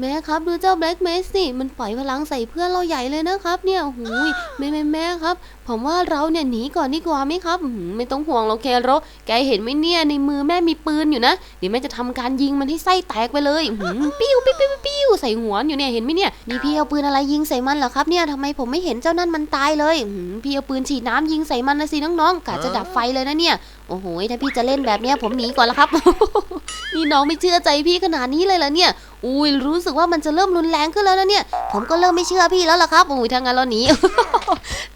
แม่ครับดูเจ้าแบล็กเมสสิมันปล่อยพลังใส่เพื่อนเราใหญ่เลยนะครับ เนี่ยหูยแม่แม่แม่ครับ ผมว่าเราเนี่ยหนีก่อนดีกว่าไหมครับหือไม่ต้องห่วงเราแคโรแกเห็นไหมเนี่ยในมือแม่มีปืนอยู่นะเดี๋ยวแม่จะทำการยิงมันให้ไส้แตกไปเลยหือปิ้วปิ้วปิ้วปิ้วใส่หัวอยู่เนี่ยเห็นไหมเนี่ยนี่พี่เอาปืนอะไรยิงใส่มันเหรอครับเนี่ยทำไมผมไม่เห็นเจ้านั่นมันตายเลยหือพี่เอาปืนฉีดน้ำยิงใส่มันนะสิน้องๆกะจะดับไฟเลยนะเนี่ยโอ้โหถ้าพี่จะเล่นแบบเนี้ยผมหนีก่อนละครับ นี่น้องไม่เชื่อใจพี่ขนาดนี้เลยเหรอเนี่ย อุ้ยรู้สึกว่ามันจะเริ่มรุนแรงขึ้นแล้วนะเนี่ย ผมก็เริ่มไม่เชื่อพี่แล้วล่ะครับอุ้ยทางงานเราหนี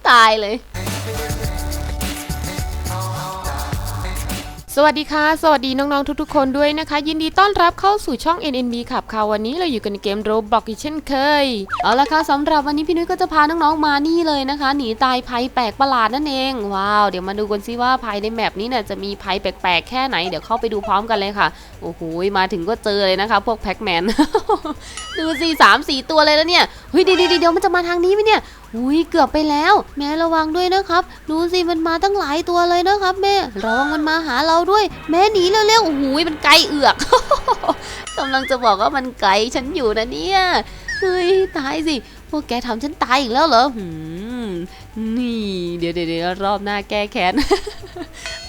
ตายเลย สวัสดีค่ะ สวัสดีน้องๆทุกๆ คนด้วยนะคะ ยินดีต้อนรับเข้าสู่ช่อง NNB ขับค่ะวันนี้เราอยู่กันในเกม Roblox อีกเช่นเคย เอาละค่ะสำหรับวันนี้พี่นุ้ยก็จะพาน้องๆมานี่เลยนะคะ หนีตายภัยแปลกประหลาดนั่นเอง ว้าว เดี๋ยวมาดูกันซิว่าภายในแมปนี้เนี่ยจะมีภัยแปลกๆแค่ไหน เดี๋ยวเข้าไปดูพร้อมกันเลยค่ะ โอ้โห มาถึงก็เจอเลยนะคะ พวกแพ็กแมน ดูสิสามสี่ตัวเลยแล้วเนี่ย เฮ้ยเดี๋ยวเดี๋ยวเดี๋ยวมันจะมาทางนี้ไหมเนี่ย อุ้ยเกือบไปแล้ว แม่ระวังด้วยนะครับ ดูสิมันมาตั้งหลายตัวเลยนะครับ แม่ ระวังมันมาหาเราด้วย แม่หนีเร็วๆโอ้โหมันไกลเอือกกำลังจะบอกว่ามันไกลฉันอยู่นะเนี่ยเฮ้ยตายสิพวกแกทำฉันตายอีกแล้วเหรอหืมนี่เดี๋ยวเดี๋ยวเดี๋ยวรอบหน้าแก้แค้น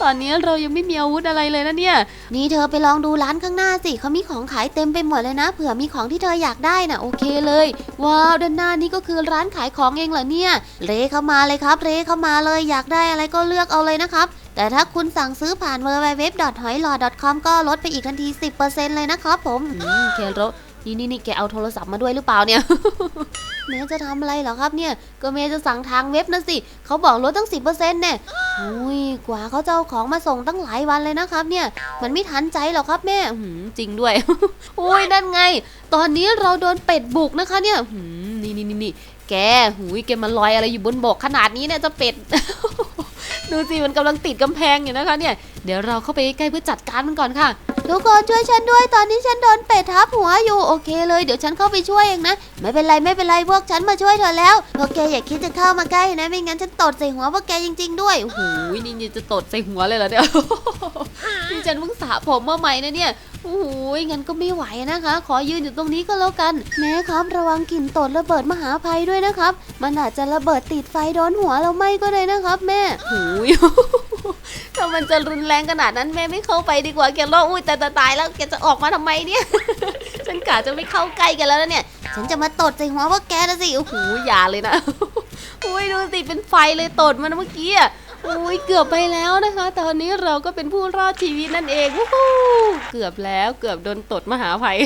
ตอนนี้เรายังไม่มีอาวุธอะไรเลยนะเนี่ย นี่เธอไปลองดูร้านข้างหน้าสิเขามีของขายเต็มไปหมดเลยนะ เผื่อมีของที่เธออยากได้นะโอเคเลย ว้าวด้านหน้านี่ก็คือร้านขายของเองเหรอเนี่ย เรเข้ามาเลยครับ เรเข้ามาเลยอยากได้อะไรก็เลือกเอาเลยนะครับ แต่ถ้าคุณสั่งซื้อผ่าน w w w h o y l o c o m ก็ลดไปอีกทันที 10%เลยนะครับผมอืมเคโร นี่นี่นี่แกเอาโทรศัพท์มาด้วยหรือเปล่าเนี่ย เมย์จะทำอะไรเหรอครับเนี่ย ก็เมย์จะสั่งทางเว็บนะสิเขาบอกลดตั้ง10%เปอร์เซ็นต์เนี่ยอุ้ยกว่าเขาจะเอาของมาส่งตั้งหลายวันเลยนะครับ เนี่ย มันไม่ทันใจหรอกครับแม่จริงด้วยอุ้ยนั่นไง ตอนนี้เราโดนเป็ดบุกนะคะ เนี่ยนี่นี่นี่นี่แกหุยแกมันลอยอะไรอยู่บนบกขนาดนี้เนี่ยจะเป็ดดูสิมันกำลังติดกำแพงอยู่นะคะ เนี่ย เดี๋ยวเราเข้าไปใกล้เพื่อจัดการมันก่อนค่ะ ทุกคนช่วยฉันด้วยตอนนี้ฉันโดนเป็ดทับหัวอยู่โอเคเลยเดี๋ยวฉันเข้าไปช่วยเองนะ ไม่เป็นไรไม่เป็นไรพวกฉันมาช่วยเธอแล้วพวกแกอย่าคิดจะเข้ามาใกล้นะ ไม่งั้นฉันตดใส่หัวพวกแกจริง ๆ ด้วยโอ้โหนี่นี่จะตดใส่หัวเลยเหรอเนี่ยนี่ฉันเพิ่งสระผมเมาใหม่นะเนี่ยโอ้โหงั้นก็ไม่ไหวนะคะ ขอยืนอยู่ตรงนี้ก็แล้วกันแม่ครับระวังกลิ่นตดระเบิดมหาภัยด้วยนะครับ มันอาจจะระเบิดติดไฟโดนหัวเราไหมก็ได้นะครับ แม่โอ้ย ถ้ามันจะรุนแรงขนาดนั้นแม่ไม่เข้าไปดีกว่าแกรออุ้ยแต่ตายแล้วแกจะออกมาทำไมเนี่ย ฉันกะจะไม่เข้าใกล้กันแล้วนะเนี่ย ฉันจะมาตดใส่หัวว่าแกนะสิโอ้โหอย่าเลยนะอุ้ยดูสิเป็นไฟเลยตดมันเมื่อกี้อะอุ้ยเกือบไปแล้วนะคะ ตอนนี้เราก็เป็นผู้รอดชีวิตนั่นเองวู้ฮู้เกือบแล้วเกือบโดนตดมหาภัย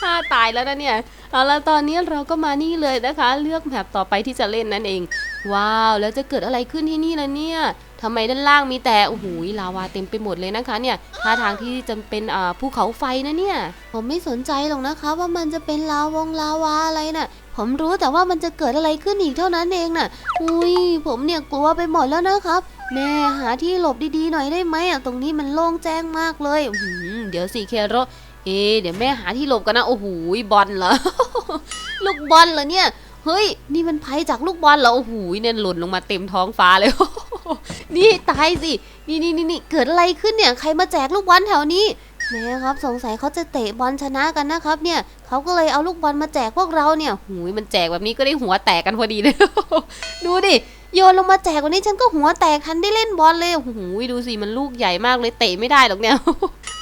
ฆ่าตายแล้วนะเนี่ยเอาละตอนนี้เราก็มานี่เลยนะคะ เลือกแมปต่อไปที่จะเล่นนั่นเอง ว้าว แล้วจะเกิดอะไรขึ้นที่นี่ล่ะเนี่ยทำไมด้านล่างมีแต่โอ้โหลาวาเต็มไปหมดเลยนะคะเนี่ยท่าทางที่จะเป็นอ่าภูเขาไฟนะเนี่ย ผมไม่สนใจหรอกนะคะ ว่ามันจะเป็นลาวงลาวาอะไรน่ะ ผมรู้แต่ว่ามันจะเกิดอะไรขึ้นอีกเท่านั้นเองน่ะ อุ้ยผมเนี่ยกลัวไปหมดแล้วนะครับแม่หาที่หลบดีๆหน่อยได้ไหมอะตรงนี้มันโล่งแจ้งมากเลยหือเดี๋ยวสิเคโรเอเดี๋ยวแม่หาที่หลบกันนะโอ้โหบอลเหรอลูกบอลเหรอเนี่ย เฮ้ย นี่มันภัยจากลูกบอลเหรอโอ้โหเนี่ยหล่นลงมาเต็มท้องฟ้าเลย นี่ตายสิ นี่นี่นี่นี่เกิดอะไรขึ้นเนี่ย ใครมาแจกลูกบอลแถวนี้แม่ครับสงสัยเขาจะเตะบอลชนะกันนะครับ เนี่ยเขาก็เลยเอาลูกบอลมาแจกพวกเราเนี่ยหูยมันแจกแบบนี้ก็ได้หัวแตกกันพอดีเลย ดูดิโยนลงมาแจกวันนี้ฉันก็หัวแตกทันได้เล่นบอลเลยโอ้โหดูสิมันลูกใหญ่มากเลยเตะไม่ได้หรอกเนี่ย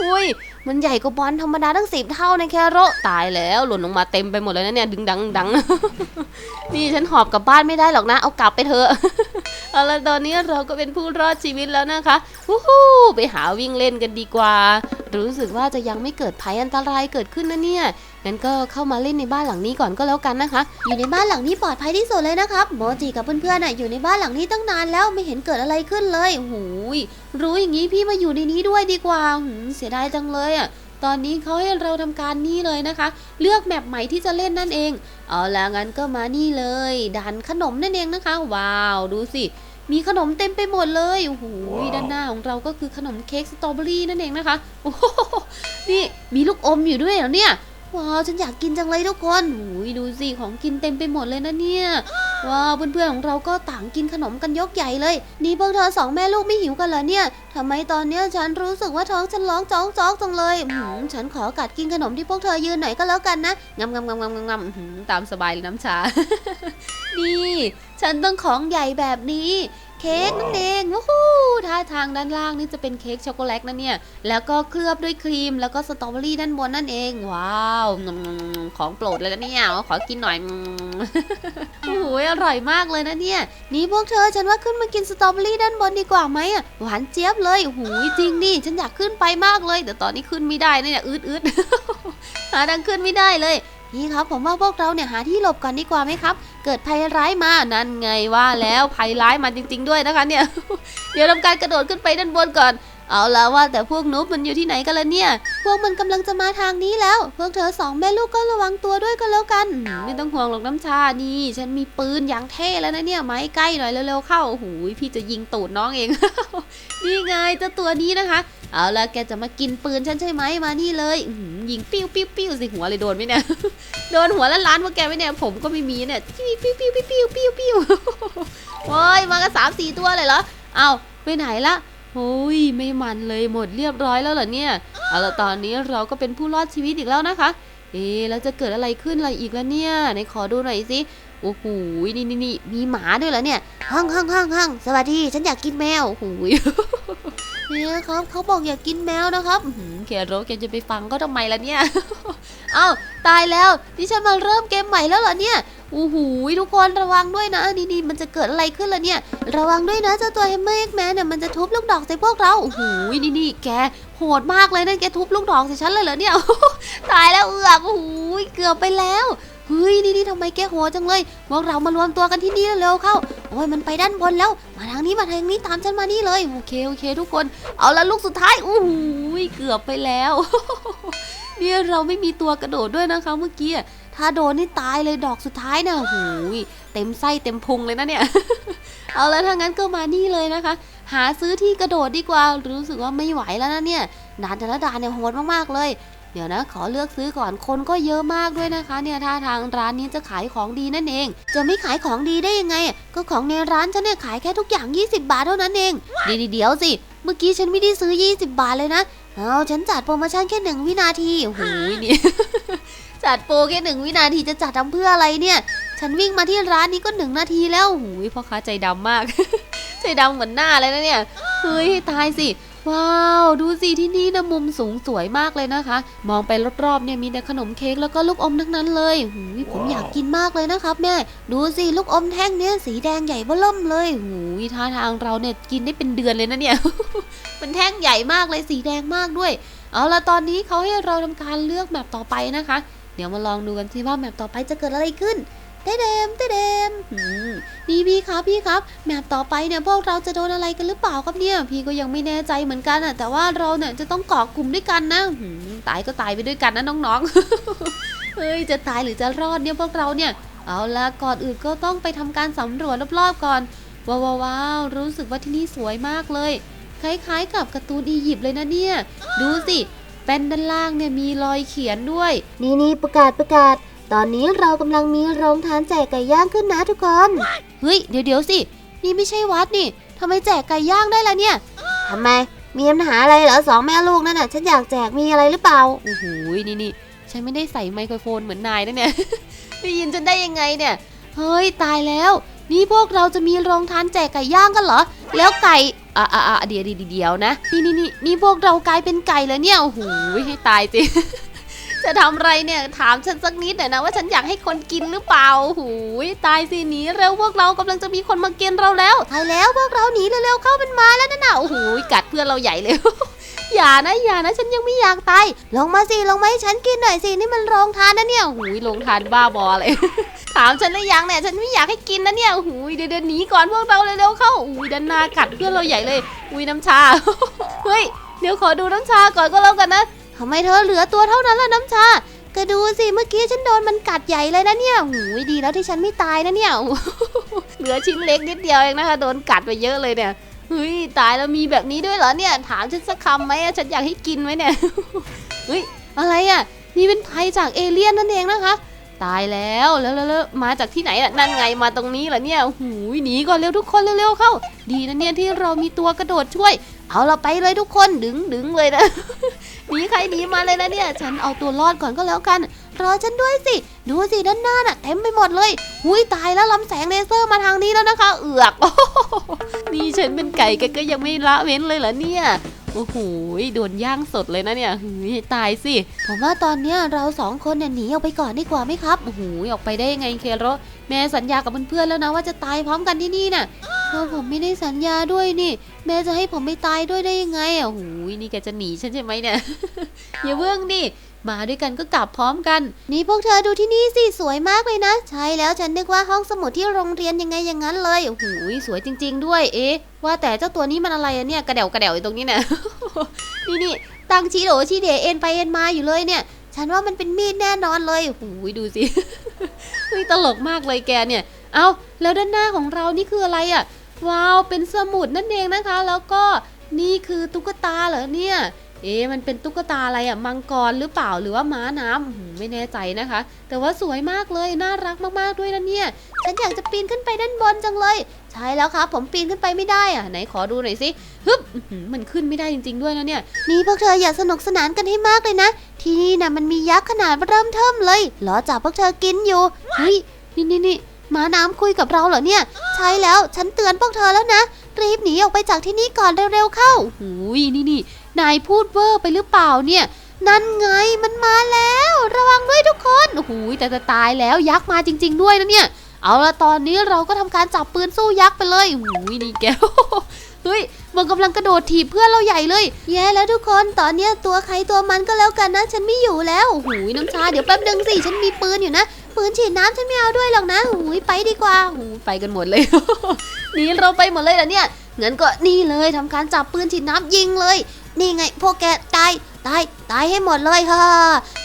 อุ้ย มันใหญ่กว่าบอลธรรมดาตั้งสิบเท่าในแคโรตายแล้ว หล่นลงมาเต็มไปหมดเลยนะเนี่ย ดึงดังดังนี่ฉันหอบกลับบ้านไม่ได้หรอกนะ เอากลับไปเถอะเอาละตอนนี้เราก็เป็นผู้รอดชีวิตแล้วนะคะวู้ฮู้ไปหาวิ่งเล่นกันดีกว่า รู้สึกว่าจะยังไม่เกิดภัยอันตรายเกิดขึ้นนะเนี่ย งั้นก็เข้ามาเล่นในบ้านหลังนี้ก่อนก็แล้วกันนะคะ อยู่ในบ้านหลังนี้ปลอดภัยที่สุดเลยนะครับโมจิกับเพื่อนๆน่ะอยู่ในบ้านหลังนี้ตั้งนานแล้วไม่เห็นเกิดอะไรขึ้นเลยโอ้โหยรู้อย่างนี้พี่มาอยู่ในนี้ด้วยดีกว่าหืมเสียดายจังเลยอะตอนนี้เขาให้เราทำการนี่เลยนะคะ เลือกแมปใหม่ที่จะเล่นนั่นเอง เอาละงั้นก็มานี่เลยดันขนมนั่นเองนะคะ ว้าวดูสิมีขนมเต็มไปหมดเลยโอ้โหด้านหน้าของเราก็คือขนมเค้กสตรอเบอรี่นั่นเองนะคะโอ้โหนี่มีลูกอมอยู่ด้วยเหรอเนี่ย ว้าวฉันอยากกินจังเลยทุกคนหูยดูสิของกินเต็มไปหมดเลยนะเนี่ยว้าวเพื่อนๆของเราก็ต่างกินขนมกันยกใหญ่เลย นี่พวกเธอสองแม่ลูกไม่หิวกันเหรอเนี่ยทำไมตอนเนี้ยฉันรู้สึกว่าท้องฉันร้องจ้องจ้องจังเลยหืมฉันขอกัดกินขนมที่พวกเธอยืนหน่อยก็แล้วกันนะงำงำงำงำงำงำหืมตามสบายเลยน้ำชา นี่ ฉันต้องของใหญ่แบบนี้ เค้กนั่นเองวู้ฮู้ท่าทางด้านล่างนี่จะเป็นเค้กช็อกโกแลตนะเนี่ย แล้วก็เคลือบด้วยครีมแล้วก็สตรอเบอรี่ด้านบนนั่นเอง ว้าว ของโปรดเลยนะเนี่ย ขอกินหน่อย โอ้โห อร่อยมากเลยนะเนี่ย นี่พวกเธอฉันว่าขึ้นมากินสตรอเบอรี่ด้านบนดีกว่าไหมอะ หวานเจี๊ยบเลยโอ้โหจริงดิฉันอยากขึ้นไปมากเลย แต่ตอนนี้ขึ้นไม่ได้นะเนี่ย อืดอืดหาทางขึ้นไม่ได้เลย นี่ครับผมว่าพวกเราเนี่ยหาที่หลบก่อนดีกว่าไหมครับ เกิดภัยร้ายมานั่นไงว่าแล้วภัยร้ายมาจริง ๆ ด้วยนะคะเนี่ย เดี๋ยวทำการกระโดดขึ้นไปด้านบนก่อน เอาละว่าแต่พวกนุ๊บมันอยู่ที่ไหนกันละเนี่ย พวกมันกำลังจะมาทางนี้แล้ว พวกเธอสองแม่ลูกก็ระวังตัวด้วยก็แล้วกัน ไม่ต้องห่วงหรอกน้ำชานี่ ฉันมีปืนอย่างเท่แล้วนะเนี่ยไม้ใกล้หน่อยเร็วๆเข้าโอ้โหพี่จะยิงตูดน้องเอง นี่ไงเจ้าตัวนี้นะคะ เอาละแกจะมากินปืนฉันใช่ไหมมานี่เลยยิงปิ้วปิ้วปิ้วสิหัวเลยโดนไหมเนี่ยโดนหัวแล้วล้านพวกแกไหมเนี่ยผมก็ไม่มีเนี่ยปิ้วปิ้วปิ้วปิ้วปิ้วปิ้วปิ้วโอ้ยมากันสามสี่ตัวเลยเหรอเอาไปไหนละโอ้ยไม่มันเลยหมดเรียบร้อยแล้วเหรอเนี่ยเอาละตอนนี้เราก็เป็นผู้รอดชีวิตอีกแล้วนะคะ เอ๊แล้วจะเกิดอะไรขึ้นอะไรอีกแล้วเนี่ยไหนขอดูหน่อยสิโอ้โหนี่นี่นี่มีหมาด้วยเหรอเนี่ยห้องห้องห้องห้องสวัสดี ฉันอยากกินแมวโอ้โห ครับเขาบอกอยากกินแมวนะครับอื้อหือแกรู้แกจะไปฟังก็ทำไมล่ะเนี่ย เอ้าตายแล้วที่ฉันมาเริ่มเกมใหม่แล้วเหรอเนี่ยโอ้โหทุกคนระวังด้วยนะนี่นี่มันจะเกิดอะไรขึ้นล่ะเนี่ย ระวังด้วยนะเจ้าตัวแฮมเมอร์เอ็กแมนเนี่ยมันจะทุบลูกดอกใส่พวกเราโอ้โหนี่นี่แกโหดมากเลยนะแกทุบลูกดอกใส่ฉันเลยเหรอเนี่ยตายแล้วเอือกโอ้โหเกือบไปแล้ว เฮ้ยนี่นี่ทำไมแกโหดจังเลยพวกเรามารวมตัวกันที่นี่เร็วเข้าโอ้ยมันไปด้านบนแล้ว มาทางนี้มาทางนี้ตามฉันมานี่เลยโอเคโอเค ทุกคน เอาละลูกสุดท้ายอู้หูยเกือบไปแล้วเนี่ยเราไม่มีตัวกระโดดด้วยนะคะเมื่อกี้ถ้าโดนนี่ตายเลยดอกสุดท้ายนะโอ้โหยเต็มไส้เต็มพุงเลยนะเนี่ย เอาละถ้างั้นก็มานี่เลยนะคะ หาซื้อที่กระโดดดีกว่ารู้สึกว่าไม่ไหวแล้วนะเนี่ยด่านแต่ละด่านเนี่ยโหดมากๆเลย เดี๋ยวนะขอเลือกซื้อก่อนคนก็เยอะมากด้วยนะคะ เนี่ยท่าทางร้านนี้จะขายของดีนั่นเอง จะไม่ขายของดีได้ยังไง ก็ของในร้านฉันเนี่ยขายแค่ทุกอย่าง 20 บาทเท่านั้นเองเดี๋ยวเดี๋ยวสิ เมื่อกี้ฉันไม่ได้ซื้อ 20 บาทเลยนะเอาฉันจัดโปรโมชั่นแค่หนึ่งวินาทีโอ้โหนี่จัดโปรแค่หนึ่งวินาทีจะจัดทำเพื่ออะไรเนี่ย ฉันวิ่งมาที่ร้านนี้ก็หนึ่งนาทีแล้วโอ้โหพ่อค้าใจดำมาก ใจดำเหมือนหน้าเลยนะเนี่ยเฮ้ยตายสิ ว้าว ดูสิที่นี่นะมุมสูงสวยมากเลยนะคะ มองไปรอบๆเนี่ยมีแต่ขนมเค้กแล้วก็ลูกอมทั้งนั้นเลยหูยผมอยากกินมากเลยนะครับแม่ ดูสิลูกอมแท่งเนี่ยสีแดงใหญ่เบ้อเริ่มเลยหูยท่าทางเราเนี่ยกินได้เป็นเดือนเลยนะเนี่ยเป็นแท่งใหญ่มากเลยสีแดงมากด้วย เอาละตอนนี้เขาให้เราทำการเลือกแมปต่อไปนะคะ เดี๋ยวมาลองดูกันสิว่าแมปต่อไปจะเกิดอะไรขึ้น เต้เดมเต้เดมหืมนี่พี่ครับพี่ครับแมปต่อไปเนี่ยพวกเราจะโดนอะไรกันหรือเปล่าครับเนี่ย พี่ก็ยังไม่แน่ใจเหมือนกันอะแต่ว่าเราเนี่ยจะต้องเกาะกลุ่มด้วยกันนะตายก็ตายไปด้วยกันนะน้องๆเฮ้ยจะตายหรือจะรอดเนี่ยพวกเราเนี่ย เอาละก่อนอื่นก็ต้องไปทำการสำรวจรอบๆก่อนว้าวว้าวรู้สึกว่าที่นี่สวยมากเลย คล้ายๆ กับการ์ตูนอียิปต์เลยนะเนี่ย ดูสิแป้นด้านล่างเนี่ยมีรอยเขียนด้วย นี่นี่ประกาศประกาศ ตอนนี้เรากำลังมีโรงทานแจกไก่ย่างขึ้นนะทุกคน เฮ้ยเดี๋ยวเดี๋ยวสิ นี่ไม่ใช่วัดนี่ทำไมแจกไก่ย่างได้ล่ะเนี่ยทำไม มีปัญหาอะไรเหรอสองแม่ลูกนั่นน่ะ ฉันอยากแจกมีอะไรหรือเปล่า โอ้โหนี่นี่ฉันไม่ได้ใส่ไมโครโฟนเหมือนนายนะเนี่ยได้ยินฉันได้ยังไงเนี่ย เฮ้ยตายแล้ว นี่พวกเราจะมีโรงทานแจกไก่ย่างกันเหรอ แล้วไก่ อะอะอะเดี๋ยวเดี๋ยวเดี๋ยวนะ นี่นี่นี่นี่พวกเรากลายเป็นไก่แล้วเนี่ย โอ้โหให้ตายสิ จะทำอะไรเนี่ยถามฉันสักนิดหน่อยนะว่าฉันอยากให้คนกินหรือเปล่าโอ้โหตายสิหนีเร็วพวกเรากำลังจะมีคนมากินเราแล้วใช่แล้วพวกเราหนีเร็วๆเข้ามันมาแล้วนั่นน่ะโอ้โหกัดเพื่อนเราใหญ่เลย อย่านะอย่านะฉันยังไม่อยากตายลงมาสิลงมาให้ฉันกินหน่อยสินี่มันโรงทานนะเนี่ยโอ้โหลงทานบ้าบอเลย ถามฉันหรือยังเนี่ยฉันไม่อยากให้กินนะเนี่ยโอ้โหเดี๋ยวเดี๋ยวหนีก่อนพวกเราเร็วๆเข้าอุ้ยด้านหน้ากัดเพื่อนเราใหญ่เลยอุ้ยน้ำชาเฮ้ยเดี๋ยวขอดูน้ำชาก่อนก็แล้วกันนะ ทำไมเธอเหลือตัวเท่านั้นล่ะน้ำชาก็ดูสิเมื่อกี้ฉันโดนมันกัดใหญ่เลยนะเนี่ยหูยดีแล้วที่ฉันไม่ตายนะเนี่ย เหลือชิ้นเล็กนิดเดียวเองนะคะโดนกัดไปเยอะเลยเนี่ยเฮ้ยตายแล้วมีแบบนี้ด้วยเหรอเนี่ยถามฉันสักคำไหมฉันอยากให้กินไหมเนี่ยเฮ้ยอะไรอะนี่เป็นภัยจากเอเลี่ยนนั่นเองนะคะ ตายแล้วแล้วแล้วแล้วมาจากที่ไหนล่ะนั่นไงมาตรงนี้เหรอเนี่ยหูยหนีก่อนเร็วทุกคนเร็วๆเข้า ดีนะเนี่ยที่เรามีตัวกระโดดช่วย เอาเราไปเลยทุกคนดึงดึงเลยนะ หนีใครหนีมาเลยนะเนี่ย ฉันเอาตัวรอดก่อนก็แล้วกัน รอฉันด้วยสิ ดูสิด้านหน้าน่ะเต็มไปหมดเลย หุยตายแล้วลำแสงเลเซอร์มาทางนี้แล้วนะคะ เอือก นี่ฉันเป็นไก่แกก็ยังไม่ละเว้นเลยเหรอเนี่ยโอ้โหโดนย่างสดเลยนะเนี่ยหุยตายสิ ผมว่าตอนเนี้ยเราสองคนเนี่ยหนีออกไปก่อนดีกว่าไหมครับ โอ้โห ออกไปได้ยังไงเคโรแม่สัญญากับเพื่อนๆแล้วนะว่าจะตายพร้อมกันที่นี่น่ะ เพราะผมไม่ได้สัญญาด้วยนี่ แม่จะให้ผมไปตายด้วยได้ยังไงอะโอ้โหนี่แกจะหนีฉันใช่ไหมเนี่ย อย่าเพิ่งดิมาด้วยกันก็กลับพร้อมกัน นี่พวกเธอดูที่นี่สิสวยมากเลยนะ ใช่แล้วฉันนึกว่าห้องสมุดที่โรงเรียนยังไงอย่างนั้นเลยโอ้โหสวยจริง ๆ ด้วย เอ๊ะ ว่าแต่เจ้าตัวนี้มันอะไรอะเนี่ยกระเดวกระเดวอยู่ตรงนี้เนี่ยนี่นี่ตั้งชีโดชีเดเอ็นไปเอ็นมาอยู่เลยเนี่ย ฉันว่ามันเป็นมีดแน่นอนเลยโอ้โหดูสิเฮ้ยตลกมากเลยแกเนี่ย เอาแล้วด้านหน้าของเรานี่คืออะไรอะ ว้าวเป็นสมุดนั่นเองนะคะ แล้วก็นี่คือตุ๊กตาเหรอเนี่ย เอ๊มันเป็นตุ๊กตาอะไรอะมังกรหรือเปล่าหรือว่าม้าน้ำไม่แน่ใจนะคะ แต่ว่าสวยมากเลยน่ารักมากๆด้วยนะเนี่ยฉันอยากจะปีนขึ้นไปด้านบนจังเลย ใช่แล้วครับผมปีนขึ้นไปไม่ได้อะไหนขอดูหน่อยสิฮึบมันขึ้นไม่ได้จริง ๆ ด้วยนะเนี่ยนี่พวกเธออย่าสนุกสนานกันให้มากเลยนะ ที่นี่นะมันมียักษ์ขนาดเริ่มเทิมเลยรอจับพวกเธอกินอยู่เฮ้ยนี่นี่นี่ ม้าน้ำคุยกับเราเหรอเนี่ย ใช่แล้วฉันเตือนพวกเธอแล้วนะ รีบหนีออกไปจากที่นี่ก่อนเร็วๆเข้าหูยนี่นี่นายพูดเวอร์ไปหรือเปล่าเนี่ย นั่นไงมันมาแล้ว ระวังด้วยทุกคนโอ้โหแต่จะตายแล้วยักษ์มาจริง ๆ ด้วยนะเนี่ย เอาละตอนนี้เราก็ทำการจับปืนสู้ยักษ์ไปเลยโอ้โหนี่แกเฮ้ยมันกำลังกระโดดถีบเพื่อนเราใหญ่เลย แย่แล้วทุกคนตอนเนี้ยตัวใครตัวมันก็แล้วกันนะ ฉันไม่อยู่แล้วโอ้โหน้ำชาเดี๋ยวแป๊บนึงสิฉันมีปืนอยู่นะ ปืนฉีดน้ำฉันไม่เอาด้วยหรอกนะหูยไปดีกว่าโอ้โหไปกันหมดเลยหนีเราไปหมดเลยเหรอเนี่ยงั้นก็นี่เลยทำการจับปืนฉีดน้ำยิงเลย นี่ไงพวกแกตายตายตายให้หมดเลยฮ่า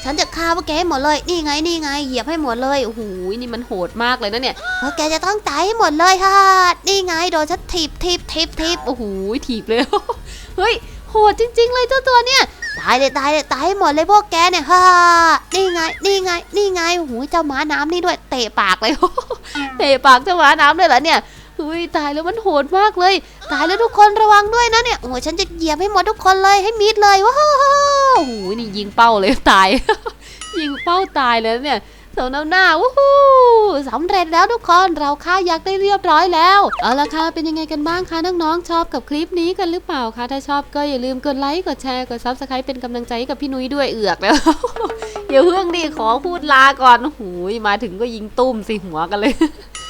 ฉันจะฆ่าพวกแกให้หมดเลย นี่ไงนี่ไงเหยียบให้หมดเลยโอ้โหนี่มันโหดมากเลยนะเนี่ยพวกแกจะต้องตายให้หมดเลยฮ่านี่ไงโดนฉันถีบถีบถีบถีบโอ้โหถีบเลยเฮ้ยโหดจริง ๆ เลยเจ้าตัวเนี่ย ตายเลยตายเลยตายให้หมดเลยพวกแกเนี่ยฮ่านี่ไง นี่ไง นี่ไงหูเจ้าม้าน้ำนี่ด้วย เตะปากเลยเตะปากเจ้าหมาน้ำเลยเหรอเนี่ยอุ้ยตายแล้วมันโหดมากเลย ตายแล้วทุกคนระวังด้วยนะเนี่ยโอ้ฉันจะเหยียบให้หมดทุกคนเลยให้มีดเลยว้าวโอ้โหนี่ยิงเป้าเลยตาย ยิงเป้าตายเลยเนี่ย สาหน้าหน้าวู้ฮู้สำเร็จแล้วทุกคนเราฆ่ายักษ์ได้เรียบร้อยแล้วเอาละค่ะเป็นยังไงกันบ้างคะน้องๆชอบกับคลิปนี้กันหรือเปล่าคะถ้าชอบก็อย่าลืมกดไลค์กดแชร์กดซับสไครป์เป็นกำลังใจให้กับพี่นุ้ยด้วยเอือกแล้วอย่าเพิ่งดิขอพูดลาก่อนหูยมาถึงก็ยิงตุ้มสิหัวกันเลย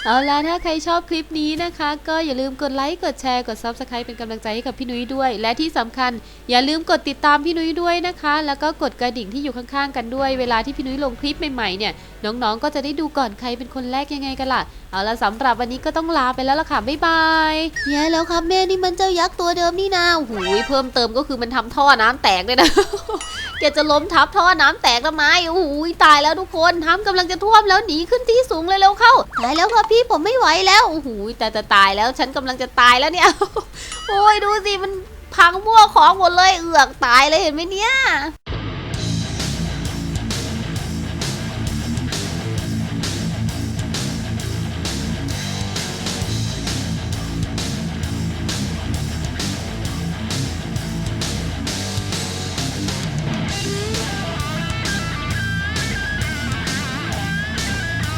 เอาล่ะถ้าใครชอบคลิปนี้นะคะ ก็อย่าลืมกดไลค์กดแชร์กด Subscribe เป็นกำลังใจให้กับพี่นุ้ยด้วย และที่สำคัญอย่าลืมกดติดตามพี่นุ้ยด้วยนะคะ แล้วก็กดกระดิ่งที่อยู่ข้างๆ กันด้วย เวลาที่พี่นุ้ยลงคลิปใหม่ๆเนี่ยน้องๆ ก็จะได้ดูก่อนใครเป็นคนแรกยังไงกันล่ะ เอาล่ะสำหรับวันนี้ก็ต้องลาไปแล้วล่ะค่ะ บ๊ายบายแย่แล้วครับแม่นี่มันเจ้ายักษ์ตัวเดิมนี่นาโอ้โหเพิ่มเติมก็คือมันทำท่อน้ำแตกด้วยนะแกจะล้มทับท่อน้ำแตกทำไมโอ้โหตายแล้วทุกคนน้ำกำลังจะท่วมแล้วหนีขึ้นที่สูงเลยเร็วเข้าตายแล้วครับพี่ผมไม่ไหวแล้วโอ้โหแต่จะตายแล้วฉันกำลังจะตายแล้วเนี่ย โอ้ยดูสิมันพังมั่วของหมดเลยเอือกตายเลยเห็นไหมเนี่ย